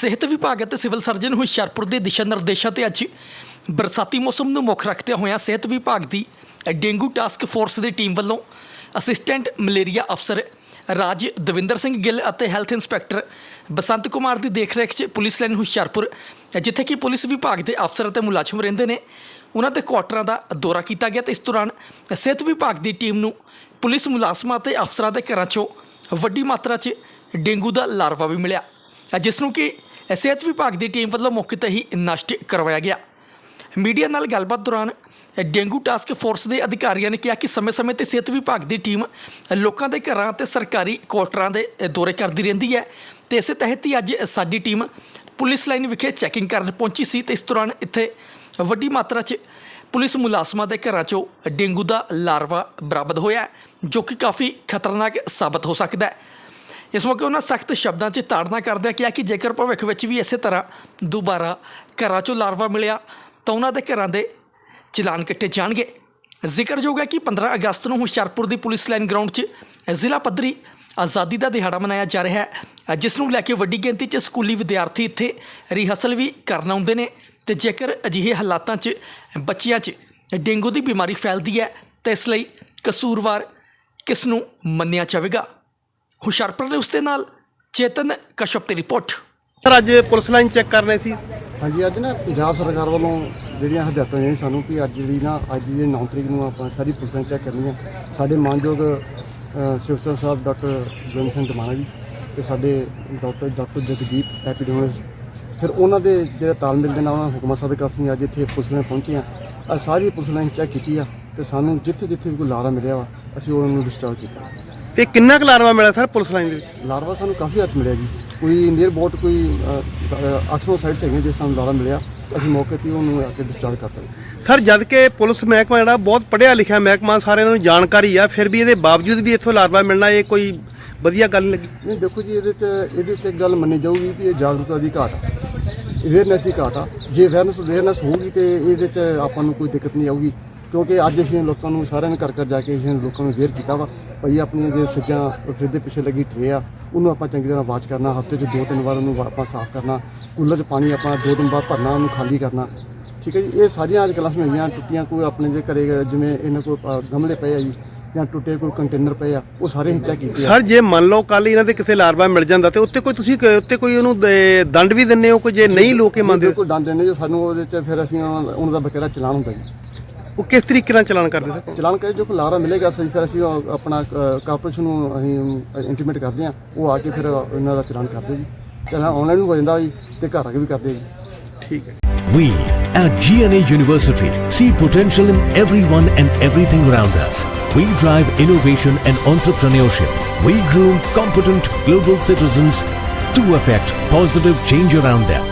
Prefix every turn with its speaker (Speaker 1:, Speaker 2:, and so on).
Speaker 1: ਸਿਹਤ ਵਿਭਾਗ ਅਤੇ ਸਿਵਲ ਸਰਜਨ ਹੁਸ਼ਿਆਰਪੁਰ ਦੇ ਦਿਸ਼ਾ ਨਿਰਦੇਸ਼ਾਂ ਤੇ ਅੱਜ ਬਰਸਾਤੀ ਮੌਸਮ ਨੂੰ ਮੁੱਖ ਰੱਖਦਿਆਂ ਹੋਇਆਂ ਸਿਹਤ ਵਿਭਾਗ ਦੀ ਡੇਂਗੂ ਟਾਸਕ ਫੋਰਸ ਦੀ ਟੀਮ ਵੱਲੋਂ ਅਸਿਸਟੈਂਟ ਮਲੇਰੀਆ ਅਫਸਰ ਰਾਜ ਦਵਿੰਦਰ ਸਿੰਘ ਗਿੱਲ ਅਤੇ ਹੈਲਥ ਇੰਸਪੈਕਟਰ ਬਸੰਤ ਕੁਮਾਰ ਦੀ ਦੇਖਰੇਖ 'ਚ ਪੁਲਿਸ ਲਾਈਨ ਹੁਸ਼ਿਆਰਪੁਰ, ਜਿੱਥੇ ਕਿ ਪੁਲਿਸ ਵਿਭਾਗ ਦੇ ਅਫਸਰ ਅਤੇ ਮੁਲਾਜ਼ਮ ਰਹਿੰਦੇ ਨੇ। ਉਹਨਾਂ ਦੇ ਕੁਆਟਰਾਂ ਦਾ ਦੌਰਾ ਕੀਤਾ ਗਿਆ ਤੇ ਇਸ ਦੌਰਾਨ ਸਿਹਤ ਵਿਭਾਗ ਦੀ ਟੀਮ ਨੂੰ ਪੁਲਿਸ ਮੁਲਾਜ਼ਮਾਂ ਅਤੇ ਅਫਸਰਾਂ ਦੇ ਘਰਾਂ 'ਚੋਂ ਵੱਡੀ ਮਾਤਰਾ 'ਚ ਡੇਂਗੂ ਦਾ ਲਾਰਵਾ ਵੀ ਮਿਲਿਆ। ਜਿਸ ਨੂੰ ਕਿ ਸਿਹਤ ਵਿਭਾਗ ਦੀ ਟੀਮ ਵੱਲੋਂ ਮੌਕੇ ਤੇ ਹੀ ਨਸ਼ਟ ਕਰਵਾਇਆ ਗਿਆ। ਮੀਡੀਆ ਨਾਲ ਗੱਲਬਾਤ ਦੌਰਾਨ ਡੇਂਗੂ ਟਾਸਕ ਫੋਰਸ ਦੇ ਅਧਿਕਾਰੀਆਂ ਨੇ ਕਿਹਾ ਕਿ ਸਮੇਂ-ਸਮੇਂ ਤੇ ਸਿਹਤ ਵਿਭਾਗ ਦੀ ਟੀਮ ਲੋਕਾਂ ਦੇ ਘਰਾਂ ਤੇ ਸਰਕਾਰੀ ਕੁਆਟਰਾਂ ਦੇ ਦੌਰੇ ਕਰਦੀ ਰਹਿੰਦੀ ਹੈ ਤੇ ਇਸੇ ਤਹਿਤ ਹੀ ਅੱਜ ਸਾਡੀ ਟੀਮ ਪੁਲਿਸ ਲਾਈਨ ਵਿਖੇ ਚੈਕਿੰਗ ਕਰਨ ਪਹੁੰਚੀ ਸੀ ਤੇ ਇਸ ਦੌਰਾਨ ਇੱਥੇ ਵੱਡੀ ਮਾਤਰਾ 'ਚ ਪੁਲਿਸ ਮੁਲਾਜ਼ਮਾਂ ਦੇ ਘਰਾਂ 'ਚੋਂ ਡੇਂਗੂ ਦਾ ਲਾਰਵਾ ਬਰਾਮਦ ਹੋਇਆ, ਜੋ ਕਿ ਕਾਫੀ ਖਤਰਨਾਕ ਸਾਬਤ ਹੋ ਸਕਦਾ ਹੈ। ਇਸ ਮੌਕੇ ਉਹਨਾਂ ਸਖਤ ਸ਼ਬਦਾਂ 'ਚ ਤਾੜਨਾ ਕਰਦਿਆਂ ਕਿਹਾ ਕਿ ਜੇਕਰ ਭਵਿੱਖ ਵਿੱਚ ਵੀ ਇਸੇ ਤਰ੍ਹਾਂ ਦੁਬਾਰਾ ਘਰਾਂ 'ਚੋਂ ਲਾਰਵਾ ਮਿਲਿਆ, ਤਾਂ ਉਹਨਾਂ ਦੇ ਘਰਾਂ ਦੇ ਚਲਾਨ ਕੱਟੇ ਜਾਣਗੇ। ਜ਼ਿਕਰਯੋਗ ਹੈ ਕਿ 15 ਅਗਸਤ ਨੂੰ ਹੁਸ਼ਿਆਰਪੁਰ ਦੀ ਪੁਲਿਸ ਲਾਈਨ ਗਰਾਊਂਡ 'ਚ ਜ਼ਿਲ੍ਹਾ ਪੱਧਰੀ ਆਜ਼ਾਦੀ ਦਾ ਦਿਹਾੜਾ ਮਨਾਇਆ ਜਾ ਰਿਹਾ ਹੈ, ਜਿਸ ਨੂੰ ਲੈ ਕੇ ਵੱਡੀ ਗਿਣਤੀ 'ਚ ਸਕੂਲੀ ਵਿਦਿਆਰਥੀ ਇੱਥੇ ਰਿਹਰਸਲ ਵੀ ਕਰਨ ਆਉਂਦੇ ਨੇ ਤੇ ਜੇਕਰ ਅਜਿਹੇ ਹਾਲਾਤਾਂ 'ਚ ਬੱਚਿਆਂ 'ਚ ਡੇਂਗੂ ਦੀ ਬਿਮਾਰੀ ਫੈਲਦੀ ਹੈ, ਤਾਂ ਇਸ ਲਈ ਕਸੂਰਵਾਰ ਕਿਸ ਨੂੰ ਮੰਨਿਆ ਜਾਵੇਗਾ? ਹੁਸ਼ਿਆਰਪੁਰ ਦੇ ਉਸਦੇ ਨਾਲ ਚੇਤਨ ਕਸ਼ਪ ਦੀ ਰਿਪੋਰਟ।
Speaker 2: ਸਰ ਅੱਜ ਪੁਲਿਸ ਲਾਈਨ ਚੈੱਕ ਕਰਨੇ ਸੀ।
Speaker 3: ਹਾਂਜੀ ਅੱਜ ਨਾ ਪੰਜਾਬ ਸਰਕਾਰ ਵੱਲੋਂ ਜਿਹੜੀਆਂ ਹਦਾਇਤਾਂ ਨੇ ਸਾਨੂੰ ਕਿ ਅੱਜ ਜਿਹੜੀ ਨਾ ਅੱਜ ਦੀ 9 ਤਰੀਕ ਨੂੰ ਆਪਾਂ ਸਾਰੀ ਪੁਲਿਸਾਂ ਚੈੱਕ ਕਰਨੀਆਂ ਸਾਡੇ ਮਾਨਯੋਗ ਸਿਵਸਰ ਸਾਹਿਬ ਡਾਕਟਰ ਜਨ ਸਿੰਘ ਧਮਾਣਾ ਜੀ ਤੇ ਸਾਡੇ ਡਾਕਟਰ ਡਾਕਟਰ ਜਗਦੀਪ ਐਪੀਡੈਮਿਕ ਫਿਰ ਉਹਨਾਂ ਦੇ ਜਿਹੜੇ ਤਾਲਮੇਲ ਦੇ ਨਾਲ ਉਹਨਾਂ ਹੁਕਮਾਂ ਸਦਕਾ ਅਸੀਂ ਅੱਜ ਇੱਥੇ ਪੁਲਿਸ ਲਾਈਨ ਪਹੁੰਚੇ ਹਾਂ ਅੱਜ ਸਾਰੀ ਪੁਲਿਸ ਲਾਈਨ ਚੈੱਕ ਕੀਤੀ ਆ ਤੇ ਸਾਨੂੰ ਜਿੱਥੇ ਜਿੱਥੇ ਵੀ ਕੋਈ ਲਾਰਾ ਮਿਲਿਆ ਵਾ ਅਸੀਂ ਉਹਨਾਂ ਨੂੰ ਡਿਸਚਾਰਜ ਕੀਤਾ।
Speaker 2: ਤੇ ਕਿੰਨਾ ਕੁ ਲਾਰਵਾ ਮਿਲਿਆ ਸਰ ਪੁਲਿਸ ਲਾਈਨ ਦੇ ਵਿੱਚ?
Speaker 3: ਲਾਰਵਾ ਸਾਨੂੰ ਕਾਫੀ ਹੱਥ ਮਿਲਿਆ ਜੀ। ਕੋਈ ਨੀਅਰ ਬੋਟ ਕੋਈ 800 ਸਾਈਡਸ ਹੈਗੀਆਂ ਜਿਸ ਸਾਨੂੰ ਲਾਰਾ ਮਿਲਿਆ। ਅਸੀਂ ਮੌਕੇ ਤੇ ਹੀ ਉਹਨੂੰ ਆ ਕੇ ਡਿਸਚਾਰਜ ਕਰਤਾ ਜੀ।
Speaker 2: ਸਰ ਜਦ ਕਿ ਪੁਲਿਸ ਮਹਿਕਮਾ ਜਿਹੜਾ ਬਹੁਤ ਪੜ੍ਹਿਆ ਲਿਖਿਆ ਮਹਿਕਮਾ ਸਾਰਿਆਂ ਨੂੰ ਜਾਣਕਾਰੀ ਆ ਫਿਰ ਵੀ ਇਹਦੇ ਬਾਵਜੂਦ ਵੀ ਇੱਥੋਂ ਲਾਰਵਾ ਮਿਲਣਾ ਇਹ ਕੋਈ ਵਧੀਆ ਗੱਲ ਨਹੀਂ ਲੱਗੀ।
Speaker 3: ਨਹੀਂ ਦੇਖੋ ਜੀ ਇਹਦੇ ਚ ਇਹਦੇ ਚ ਇੱਕ ਗੱਲ ਮੰਨੀ ਜਾਊਗੀ ਵੀ ਇਹ ਜਾਗਰੂਕਤਾ ਦੀ ਘਾਟ ਆ। ਅਵੇਅਰਨੈਸ ਦੀ ਘਾਟ ਆ। ਜੇ ਅਵੇਅਰਨੈਸ ਅਵੇਅਰਨੈਸ ਹੋਊਗੀ ਤੇ ਇਹਦੇ ਚ ਆਪਾਂ ਨੂੰ ਕੋਈ ਦਿੱਕਤ ਨਹੀਂ ਆਊਗੀ। ਕਿਉਂਕਿ ਅੱਜ ਅਸੀਂ ਲੋਕਾਂ ਨੂੰ ਸਾਰਿਆਂ ਨੇ ਕਰ ਕਰ ਜਾ ਕੇ ਅਸੀਂ ਲੋਕਾਂ ਨੂੰ ਅਵੇਅਰ ਕੀਤਾ ਵਾ। ਭਈ ਆਪਣੀਆਂ ਜੇ ਸੱਜਾਂ ਫਰਿੱਜ ਦੇ ਪਿੱਛੇ ਲੱਗੀ ਟਰੇ ਆ ਉਹਨੂੰ ਆਪਾਂ ਚੰਗੀ ਤਰ੍ਹਾਂ ਵਾਸ਼ ਕਰਨਾ ਹਫ਼ਤੇ 'ਚ ਦੋ ਤਿੰਨ ਵਾਰ ਉਹਨੂੰ ਆਪਾਂ ਸਾਫ਼ ਕਰਨਾ ਕੂਲਰ 'ਚ ਪਾਣੀ ਆਪਾਂ ਦੋ ਦਿਨ ਬਾਅਦ ਭਰਨਾ ਉਹਨੂੰ ਖਾਲੀ ਕਰਨਾ। ਠੀਕ ਹੈ ਜੀ? ਇਹ ਸਾਰੀਆਂ ਅੱਜ ਕਲਾਸ ਹੋਈਆਂ ਟੁੱਟੀਆਂ ਕੋਈ ਆਪਣੇ ਦੇ ਘਰੇ ਜਿਵੇਂ ਇਹਨਾਂ ਕੋਲ ਗਮਲੇ ਪਏ ਆ ਜੀ ਜਾਂ ਟੁੱਟੇ ਕੋਈ ਕੰਟੇਨਰ ਪਏ ਆ ਉਹ ਸਾਰੇ ਹੀ ਚੈੱਕ ਕੀਤੇ ਆ।
Speaker 2: ਸਰ ਜੇ ਮੰਨ ਲਓ ਕੱਲ ਇਹਨਾਂ ਦੇ ਕਿਸੇ ਲਾਰਵਾ ਮਿਲ ਜਾਂਦਾ ਤੇ ਉੱਤੇ ਕੋਈ ਤੁਸੀਂ ਉੱਤੇ ਕੋਈ ਉਹਨੂੰ ਦੰਡ ਵੀ ਦਿੰਦੇ ਹੋ ਕੋਈ ਜੇ ਨਹੀਂ ਲੋਕ ਮੰਨਦੇ?
Speaker 3: ਬਿਲਕੁਲ ਡਾਂਦੇ ਨੇ ਜੋ ਸਾਨੂੰ ਉਹਦੇ ਚ ਫਿਰ ਅਸੀਂ ਉਹਨਾਂ ਉਹਨਾਂ ਦਾ ਬਕਾਇਦਾ ਚਲਾਨ ਹੁੰਦਾ ਜੀ।
Speaker 2: ਉਹ ਕਿਸ ਤਰੀਕੇ ਨਾਲ ਚਲਾਨ ਕਰਦੇ ਸਰ
Speaker 3: ਚਲਾਨ ਕਰੇ ਜੋ ਕੋਈ ਲਾਰਾ ਮਿਲੇਗਾ ਸਹੀ ਫਿਰ ਅਸੀਂ ਉਹ ਆਪਣਾ ਕਾਰਪੋਰੇਸ਼ਨ ਨੂੰ ਅਸੀਂ ਇੰਟੀਮੇਟ ਕਰਦੇ ਹਾਂ ਉਹ ਆ ਕੇ ਫਿਰ ਇਹਨਾਂ ਦਾ ਚਲਾਨ ਕਰਦੇ ਜੀ ਚਲਾਨ ਆਨਲਾਈਨ ਵੀ ਹੋ ਜਾਂਦਾ ਜੀ ਤੇ ਘਰ ਆ ਕੇ ਵੀ ਕਰਦੇ ਜੀ
Speaker 2: ਠੀਕ ਹੈ
Speaker 4: We at GNA University see potential in everyone and everything around us. We drive innovation and entrepreneurship. We groom competent global citizens to affect positive change around them.